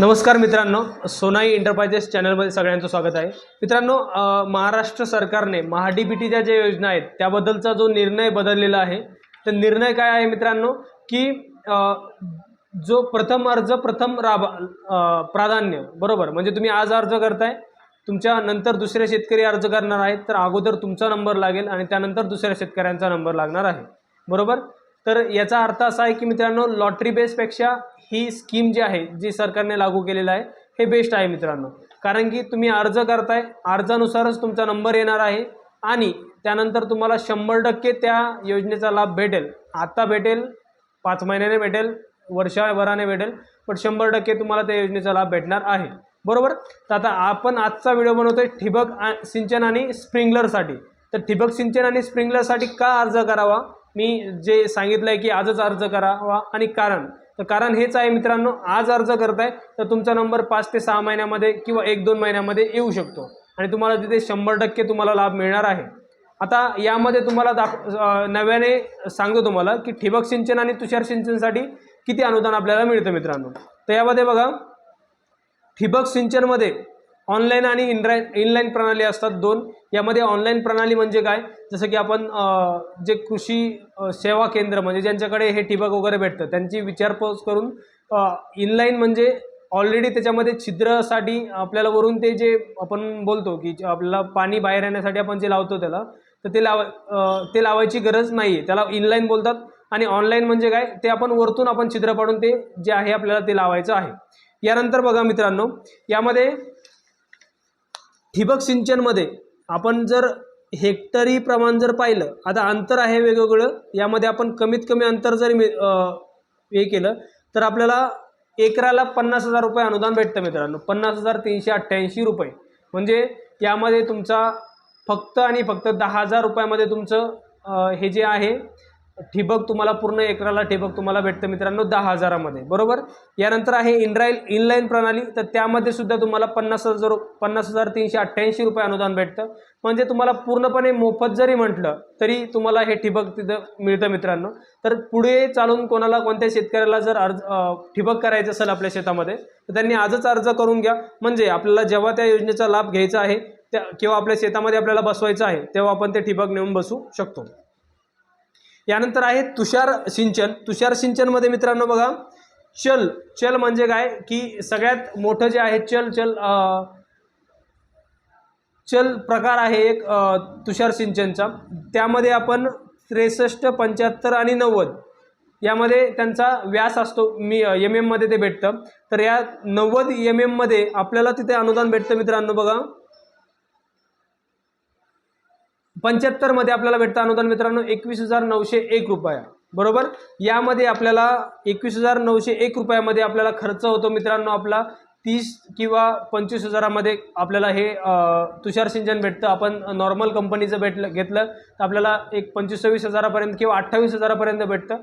नमस्कार मित्रांनो सोनाई एंटरप्राइजेस चॅनलमध्ये सगळ्यांचं स्वागत आहे. मित्रांनो महाराष्ट्र सरकारने महाडीबीटीच्या ज्या योजना आहेत त्याबद्दलचा जो निर्णय बदललेला आहे तर निर्णय काय आहे मित्रांनो की जो प्रथम अर्ज प्रथम राब प्राधान्य बरोबर? म्हणजे तुम्ही आज अर्ज करताय तुमच्या नंतर दुसरे शेतकरी अर्ज करणार आहेत तर अगोदर तुमचा नंबर लागेल आणि त्यानंतर दुसऱ्या शेतकऱ्यांचा नंबर लागणार आहे. बरोबर? तर याचा अर्थ असा आहे की मित्रांनो लॉटरी बेसपेक्षा ही स्कीम जी आहे जी सरकारने लागू केलेलं आहे हे बेस्ट आहे मित्रांनो. कारण की तुम्ही अर्ज करताय अर्जानुसारच तुमचा नंबर येणार आहे आणि त्यानंतर तुम्हाला शंभर टक्के त्या योजनेचा लाभ भेटेल. आता भेटेल पाच महिन्याने भेटेल वर्षभराने भेटेल पण शंभर टक्के तुम्हाला त्या योजनेचा लाभ भेटणार आहे. बरोबर? तर आता आपण आजचा व्हिडिओ बनवतोय ठिबक सिंचन आणि स्प्रिंकलरसाठी तर ठिबक सिंचन आणि स्प्रिंकलरसाठी का अर्ज करावा? मी जे सांगितलं आहे की आजच अर्ज करावा आणि कारण. तर कारण हेच आहे मित्रांनो आज अर्ज करताय तर तुमचा नंबर पाच ते सहा महिन्यामध्ये किंवा एक दोन महिन्यामध्ये येऊ शकतो. आणि तुम्हाला तिथे शंभर टक्के तुम्हाला लाभ मिळणार आहे. आता यामध्ये तुम्हाला दाख नव्याने सांगतो तुम्हाला की ठिबक सिंचन आणि तुषार सिंचनसाठी किती अनुदान आपल्याला मिळतं मित्रांनो? तर यामध्ये बघा ठिबक सिंचनमध्ये ऑनलाईन आणि इनलाईन इनलाईन प्रणाली असतात दोन. यामध्ये ऑनलाईन प्रणाली म्हणजे काय? जसं की आपण जे कृषी सेवा केंद्र म्हणजे ज्यांच्याकडे हे ठिबक वगैरे भेटतं त्यांची विचारपूस करून इनलाईन म्हणजे ऑलरेडी त्याच्यामध्ये छिद्रासाठी आपल्याला वरून ते जे आपण बोलतो की जे आपल्याला पाणी बाहेर येण्यासाठी आपण जे लावतो त्याला तर ते लावा ते लावायची गरज नाही आहे त्याला इनलाईन बोलतात आणि ऑनलाईन म्हणजे काय? ते आपण वरतून आपण छिद्र पाडून ते जे आहे आपल्याला ते लावायचं आहे. यानंतर बघा मित्रांनो यामध्ये ठिबक सिंचनमध्ये आपण जर हेक्टरी प्रमाण जर पाहिलं आता अंतर आहे वेगवेगळं यामध्ये आपण कमीत कमी अंतर जरी मी- हे केलं तर आपल्याला एकराला पन्नास हजार रुपये अनुदान भेटतं मित्रांनो. पन्नास हजार तीनशे अठ्ठ्याऐंशी रुपये. म्हणजे यामध्ये तुमचा फक्त आणि फक्त दहा हजार रुपयामध्ये तुमचं हे जे आहे ठिबक तुम्हाला पूर्ण एकराला ठिबक तुम्हाला भेटतं मित्रांनो दहा हजारामध्ये बरोबर? यानंतर आहे इनराईल इनलाईन प्रणाली तर त्यामध्ये सुद्धा तुम्हाला पन्नास हजार पन्नास हजार तीनशे अठ्ठ्याऐंशी रुपये अनुदान भेटतं. म्हणजे तुम्हाला पूर्णपणे मोफत जरी म्हटलं तरी तुम्हाला हे ठिबक तिथं मिळतं मित्रांनो. तर पुढे चालून कोणाला कोणत्या शेतकऱ्याला जर अर्ज ठिबक करायचं असेल आपल्या शेतामध्ये तर त्यांनी आजच अर्ज करून घ्या. म्हणजे आपल्याला जेव्हा त्या योजनेचा लाभ घ्यायचा आहे त्या किंवा आपल्या शेतामध्ये आपल्याला बसवायचं आहे तेव्हा आपण ते ठिबक नेऊन बसू शकतो. यानंतर आहे तुषार सिंचन. तुषार सिंचनमध्ये मित्रांनो बघा चल चल म्हणजे काय? की सगळ्यात मोठं जे आहे चल चल चल प्रकार आहे एक तुषार सिंचनचा. त्यामध्ये आपण त्रेसष्ट पंच्याहत्तर आणि नव्वद यामध्ये त्यांचा व्यास असतो. मी एम एममध्ये ते भेटतं. तर या नव्वद एम एममध्ये आपल्याला तिथे अनुदान भेटतं मित्रांनो बघा. पंच्याहत्तरमध्ये आपल्याला भेटतं अनुदान मित्रांनो एकवीस हजार नऊशे एक रुपया. बरोबर? यामध्ये आपल्याला एकवीस हजार नऊशे एक रुपयामध्ये आपल्याला खर्च होतो मित्रांनो आपला. तीस किंवा पंचवीस हजारामध्ये आपल्याला हे तुषार सिंचन भेटतं. आपण नॉर्मल कंपनीचं भेटलं घेतलं तर आपल्याला एक पंचवीस सव्वीस हजारापर्यंत किंवा अठ्ठावीस हजारापर्यंत भेटतं.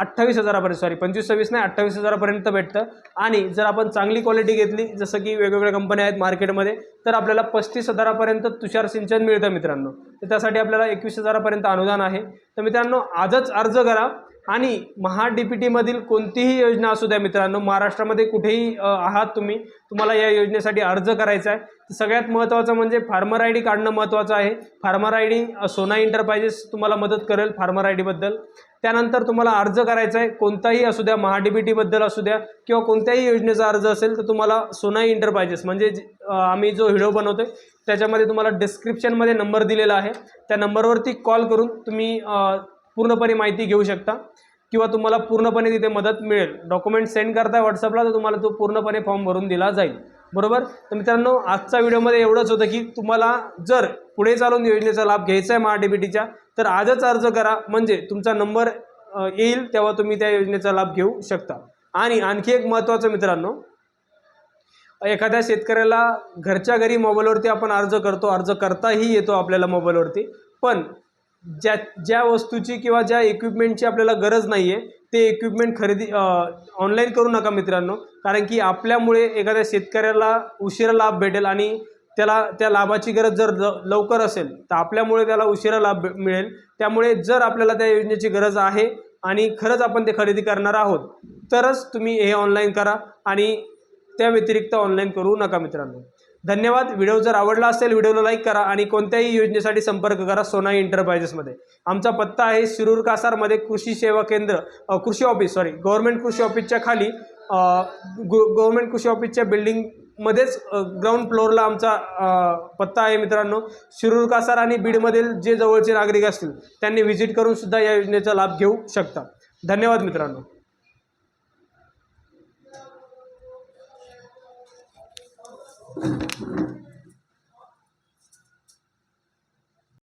अठ्ठावीस हजारापर्यंत सॉरी पंचवीस सव्वीस नाही अठ्ठावीस हजारापर्यंत भेटतं. आणि जर आपण चांगली क्वालिटी घेतली जसं की वेगवेगळ्या कंपन्या आहेत मार्केटमध्ये तर आपल्याला पस्तीस हजारापर्यंत तुषार सिंचन मिळतं मित्रांनो. तर त्यासाठी आपल्याला एकवीस हजारापर्यंत अनुदान आहे. तर मित्रांनो आजच अर्ज करा. आणि महा डी पी टीमधील कोणतीही योजना असू द्या मित्रांनो महाराष्ट्रामध्ये कुठेही आहात तुम्ही तुम्हाला या योजनेसाठी अर्ज करायचा आहे. सगळ्यात महत्त्वाचं म्हणजे फार्मर आय डी काढणं महत्त्वाचं आहे. Farmer I D Sona enterprises तुम्हाला मदत करेल फार्मर आय डीबद्दल त्यानंतर तुम्हाला अर्ज करायचा आहे. कोणताही असू द्या महा डी बी टीबद्दल असू द्या किंवा कोणत्याही योजनेचा अर्ज असेल तर तुम्हाला सोना एंटरप्राइजेस म्हणजे आम्ही जो व्हिडिओ आहे त्याच्यामध्ये तुम्हाला डिस्क्रिप्शनमध्ये नंबर दिलेला आहे. त्या नंबरवरती कॉल करून तुम्ही पूर्णपणे माहिती घेऊ शकता किंवा तुम्हाला पूर्णपणे तिथे मदत मिळेल. डॉक्युमेंट सेंड करताय व्हॉट्सअपला तर तुम्हाला तो पूर्णपणे फॉर्म भरून दिला जाईल. बरोबर? तर मित्रांनो आजच्या व्हिडिओमध्ये एवढंच होतं की तुम्हाला जर पुढे चालून योजनेचा लाभ घ्यायचा आहे महाडीबीटीच्या तर आजच अर्ज करा. म्हणजे तुमचा नंबर येईल तेव्हा तुम्ही त्या योजनेचा लाभ घेऊ शकता. आणि आणखी एक महत्त्वाचं मित्रांनो एखाद्या शेतकऱ्याला घरच्या घरी मोबाईलवरती आपण अर्ज करतो. अर्ज करताही येतो आपल्याला मोबाईलवरती. पण ज्या ज्या वस्तूची किंवा ज्या इक्विपमेंटची आपल्याला गरज नाही आहे ते इक्विपमेंट खरेदी ऑनलाईन करू नका मित्रांनो. कारण की आपल्यामुळे एखाद्या शेतकऱ्याला उशिरा लाभ भेटेल आणि त्याला त्या लाभाची गरज जर लवकर असेल तर आपल्यामुळे त्याला उशिरा लाभ मिळेल. त्यामुळे जर आपल्याला त्या योजनेची गरज आहे आणि खरंच आपण ते खरेदी करणार आहोत तरच तुम्ही हे ऑनलाईन करा आणि त्या व्यतिरिक्त ऑनलाईन करू नका मित्रांनो. धन्यवाद. व्हिडिओ जर आवडला असेल व्हिडिओला लाईक करा आणि कोणत्याही योजनेसाठी संपर्क करा सोनाई एंटरप्राइजेसमध्ये आमचा पत्ता आहे शिरूर कासारमध्ये कृषी सेवा केंद्र कृषी ऑफिस सॉरी गव्हर्नमेंट कृषी ऑफिसच्या खाली. गव्हर्नमेंट कृषी ऑफिसच्या बिल्डिंगमध्येच ग्राउंड फ्लोअरला आमचा पत्ता आहे मित्रांनो. शिरूर कासार आणि बीडमधील जे जवळचे नागरिक असतील त्यांनी व्हिजिट करून सुद्धा या योजनेचा लाभ घेऊ शकता. धन्यवाद मित्रांनो.